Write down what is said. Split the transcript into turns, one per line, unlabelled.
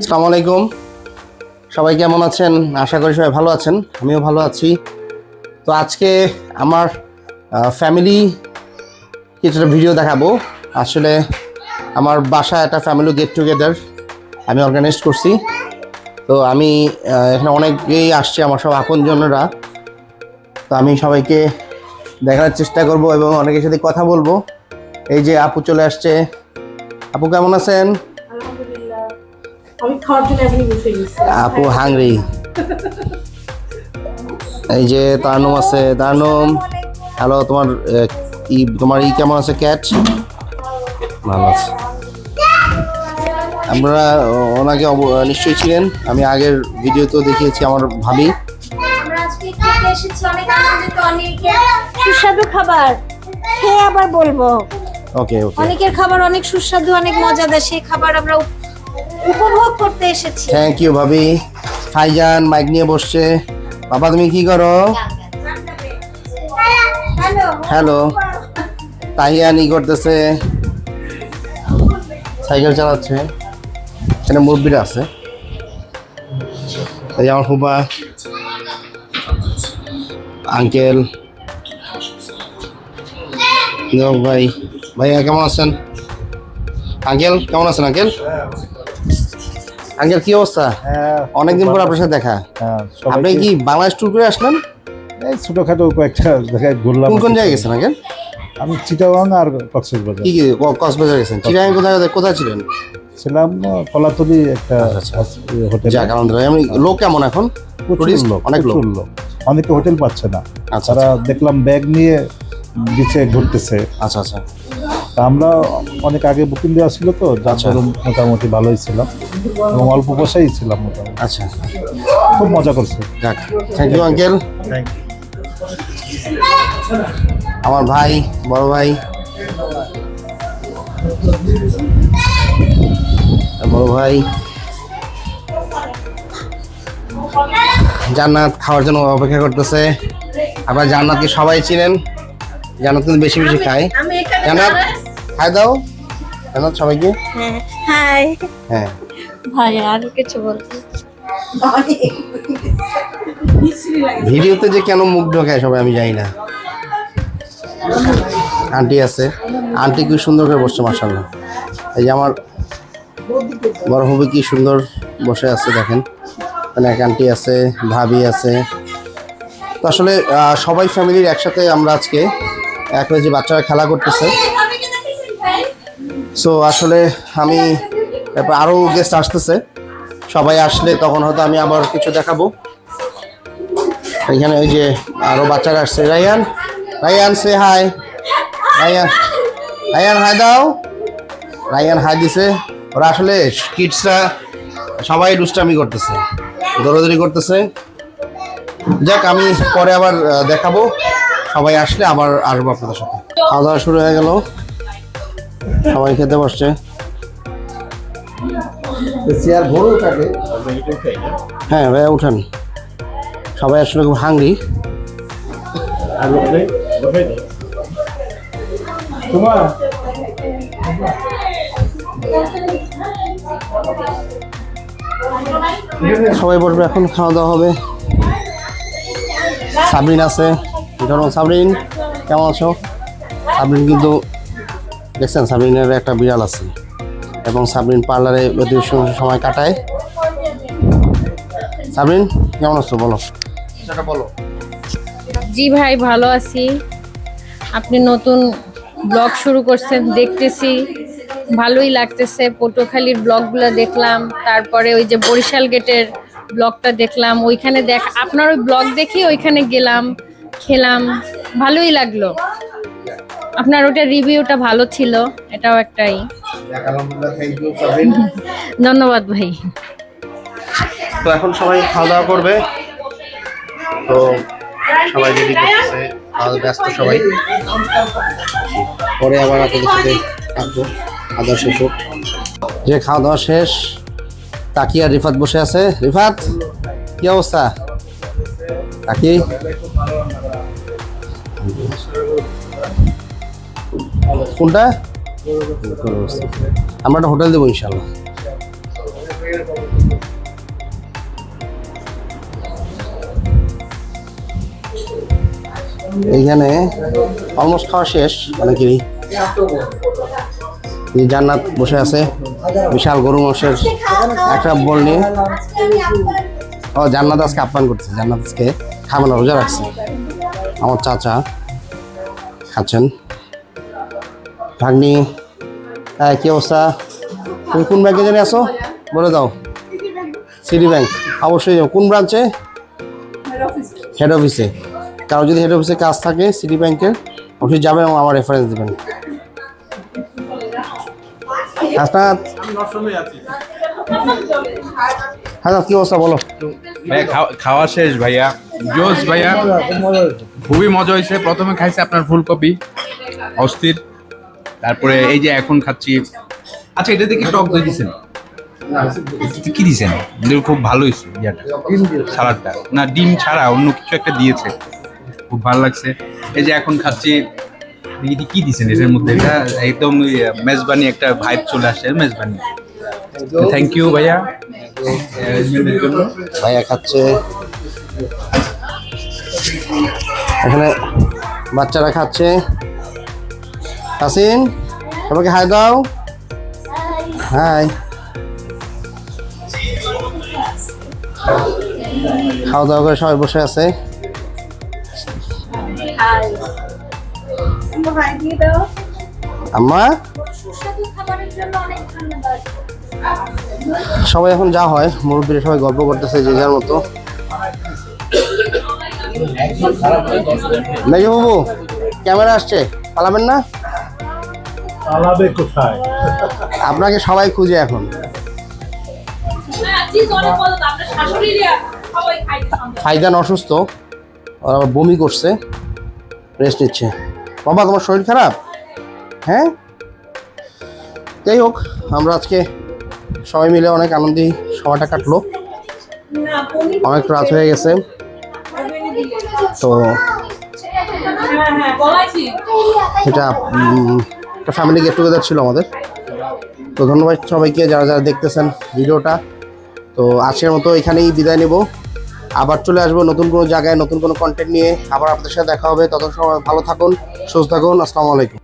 আসসালামু আলাইকুম। সবাই কেমন আছেন? আশা করি সবাই ভালো আছেন। আমিও ভালো আছি। তো আজকে আমার ফ্যামিলি কিছুটা ভিডিও দেখাবো। আসলে আমার বাসা একটা ফ্যামিলি গেট টুগেদার আমি অর্গানাইজ করছি। তো আমি এখানে অনেকেই আসছে, আমার সব আপনজনরা। তো আমি সবাইকে দেখার চেষ্টা করব এবং অনেকের সাথে কথা বলব। এই যে আপু চলে আসছে। আপু কেমন আছেন?
আমি খাওয়ার জন্য এখনই বসে গেছি।
আপু হাংরি এই যে তারনুম আছে তারনুম হ্যালো তোমার ই তোমার ই কেমন আছে ক্যাট ভালো আছে। আপনারা ওনাকে অব- নিশ্চয়ই ছিলেন আমি আগের ভিডিওতেও দেখিয়েছি আমার ভাবি।
আমরা আজকে খেতে এসেছি অনেক আনন্দিত অনেকে
সুস্বাদু খাবার। খেয়ে আবার বলব।
ওকে ওকে
অনেকের খাবার অনেক সুস্বাদু অনেক মজাদার। সেই খাবার আমরা উপভোগ করতে এসেছি।
থ্যাংক ইউ ভাবি। ফাইজান মাইক নিয়ে বসছে। বাবা, তুমি কি করো?
হ্যালো
তাহিয়ান ই করতেছে। সাইকেল চালাচ্ছে। এখানে মুরব্বীরা আছে। আমার ফুবা আঙ্কেল ভাই। ভাইয়া, কেমন আছেন? আঙ্কেল কেমন আছেন আঙ্কেল আঙ্কেল কি অবস্থা? অনেকদিন পর আপনার সাথে দেখা।
হ্যাঁ,
আপনি কি বাংলাদেশ ট্যুর করে আসলেন?
এই ছোটখাটো কয়েকটা জায়গায় ঘুরলাম।
কোন কোন জায়গায় গেছেন আঙ্কেল?
আমি চিটাগাং আর কক্সবাজার।
কি কি কক্সবাজার গেছেন? চিরাং কোথায় কোথায় ছিলেন?
ছিলাম কলাতলি একটা
আচ্ছা,
হোটেল।
যাক আমি লোক কেমন এখন? tourist?
লোক
অনেক লোক।
অনেকে হোটেল পাচ্ছে না।
আচ্ছা।
তারা দেখলাম ব্যাগ নিয়ে বিচে ঘুরতেছে।
আচ্ছা আচ্ছা।
তা আমরা অনেক আগে বুকিং দেওয়া ছিল তো যার
আচ্ছা।
মোটামুটি ভালোই ছিলাম। এবং অল্প পয়সাই ছিলাম মোটামুটি।
আচ্ছা।
খুব মজা করছে।
যাক থ্যাংক ইউ আঙ্কেল
থ্যাংক
আমার ভাই বড় ভাই। বড় ভাই। জান্নাত খাওয়ার জন্য অপেক্ষা করতেছে। আবার জান্নাতকে সবাই চিনেন। জান্নাত কিন্তু বেশি বেশি খায়। জান্নাত খাই দাও। জান্নাত সবাইকে?
হাই
হ্যাঁ।
ভাই আর কিছু বলতে
ভিডিওতে যে কেন মুখ ঢোকায় সবাই আমি জানি না। আন্টি আছে। আন্টি কি সুন্দর করে বসছে মার্শাল্লাহ এই যে আমার বড় হবে কি সুন্দর বসে আছে দেখেন। মানে এক আন্টি আছে ভাবি আছে। তো আসলে সবাই ফ্যামিলির একসাথে আমরা আজকে এক হয়ে যে বাচ্চারা খেলা করতেছে সো আসলে আমি তারপর আরও গেস্ট আসতেছে। সবাই আসলে তখন হয়তো আমি আবার কিছু দেখাবো। এখানে ওই যে আরও বাচ্চারা আসছে। রায়ান রায়ান সে হাই রায়ান রায়ান হাই দাও। রায়ান হাই দিছে। ওরা আসলে কিডসরা সবাই দুষ্টামি করতেছে, দৌড়াদৌড়ি করতেছে। যাক, আমি পরে আবার দেখাবো। সবাই আসলে আবার আসব আপনাদের সাথে। খাওয়া দাওয়া শুরু হয়ে গেল। সবাই খেতে বসছে। চেয়ার ভরেও থাকে হ্যাঁ ভাইয়া উঠান। সবাই আসলে খুব হাংরি সবাই বসবে এখন খাওয়া দাওয়া হবে। সাবরিন আছে। সাবরিন? কেমন আছো? সাবরিন কিন্তু দেখছেন সাবরিনের একটা বিড়াল আছে। এবং সাবরিন পার্লারে সময় কাটায়। সাবরিন কেমন আছো? বলো। সেটা বলো।
জি ভাই ভালো আছি। আপনি নতুন ব্লগ শুরু করছেন দেখতেছি। ভালোই লাগতেছে। পটুয়াখালীর ব্লগগুলো দেখলাম তারপরে ওই যে বরিশাল গেটের ব্লগটা দেখলাম। ওইখানে দেখ আপনার ওই ব্লগ দেখে ওইখানে গেলাম খেলাম ভালোই লাগল। আপনার ওটা রিভিউটা ভালো ছিল এটাও একটাই। ধন্যবাদ ভাই।
তো এখন সবাই খাওয়া দাওয়া করবে। তো সবাই রেডি করতেছে ব্যস্ত সবাই। পরে আবার আপনাদের সাথে থাকব খাওয়া শেষ হোক। যে খাওয়া দাওয়া শেষ তাকি আর রিফাত বসে আছে। রিফাত কি অবস্থা? তাকি কোনটা? আমরা একটা হোটেল দেবো ইনশাল্লাহ এইখানে অলমোস্ট খাওয়া শেষ অনেকেরই এই জান্নাত বসে আছে, বিশাল গরু মাংসের একটা বল নিয়ে। ও, জান্নাত আজকে আপ্যায়ন করছে জান্নাত আজকে খাবে না, রোজা রাখছে। আমার চাচা খাচ্ছেন। ভাগ্নি হ্যাঁ কী অবস্থা? তুমি কোন ব্যাংকে জানি আসো বলে দাও। সিটি ব্যাংক, অবশ্যই যাও। কোন ব্রাঞ্চে? হেড অফিসে কারও যদি হেড অফিসে কাজ থাকে, সিটি ব্যাংকের, অবশ্যই যাবেন এবং আমার রেফারেন্স দেবেন। হাসনাত? কি অবস্থা বলো।
খাওয়া শেষ ভাইয়া। জোস ভাইয়া। খুবই মজা হয়েছে। প্রথমে খাইছে আপনার ফুলকপি। অস্থির। তারপরে এই যে এখন খাচ্ছি। আচ্ছা এটা কি টক দই দিছেন? কি দিছেন? খুব ভালো হয়েছে ইয়াটা। সালাডটা না, ডিম ছাড়া অন্য কিছু একটা দিয়েছে। খুব ভালো লাগছে। এই যে এখন খাচ্ছি এটি কি দিছেন এটার মধ্যে? এটা একদম মেজবানি একটা ভাইব চলে আসে মেজবানি। থ্যাংক ইউ ভাইয়া।
ভাইয়া খাচ্ছে। এখানে বাচ্চারা খাচ্ছে। হাসিন সবাইকে হাই দাও। হাই। খাওয়া দাওয়া করে সবাই বসে আছে। আম্মা?
সুস্বাদু খাবারের জন্য অনেক ধন্যবাদ।
সবাই এখন যা হয় মুরব্বীরা সবাই গল্প করতেছে যে যার মতো। বাবু ক্যামেরা আসছে পালাবেন না?
পালাবে কোথায়?
আপনাকে সবাই খুঁজে এখন। ফাইজান অসুস্থ ওর আবার বমি করছে রেস্ট নিচ্ছে। বাবা তোমার শরীর খারাপ? হ্যাঁ? যাই হোক আমরা আজকে সবাই মিলে অনেক আনন্দেই সময়টা কাটলো। অনেক রাত হয়ে গেছে। তো এটা উম, একটা ফ্যামিলি গেট টুগেদার ছিল আমাদের। তো ধন্যবাদ সবাইকে যারা যারা দেখতেছেন ভিডিওটা। তো আজকের মতো এখানেই বিদায় নেব। আবার চলে আসব নতুন কোনো জায়গায়, নতুন কোনো কন্টেন্ট নিয়ে। আবার আপনাদের সাথে দেখা হবে। তত সময় ভালো থাকুন, সুস্থ থাকুন। আসসালামু আলাইকুম।